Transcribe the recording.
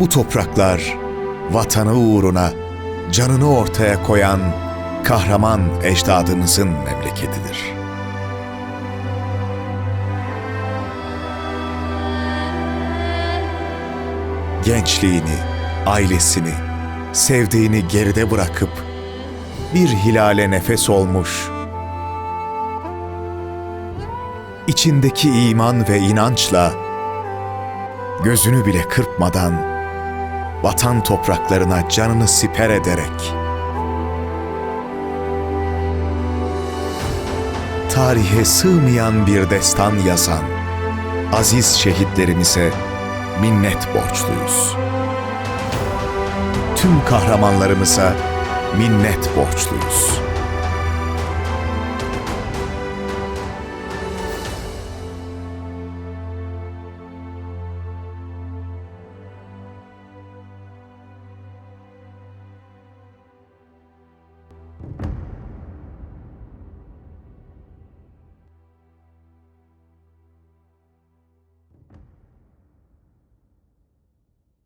Bu topraklar vatanı uğruna canını ortaya koyan kahraman ecdadımızın memleketidir. Gençliğini, ailesini, sevdiğini geride bırakıp bir hilale nefes olmuş, içindeki iman ve inançla gözünü bile kırpmadan vatan topraklarına canını siper ederek tarihe sığmayan bir destan yazan aziz şehitlerimize minnet borçluyuz. Tüm kahramanlarımıza minnet borçluyuz.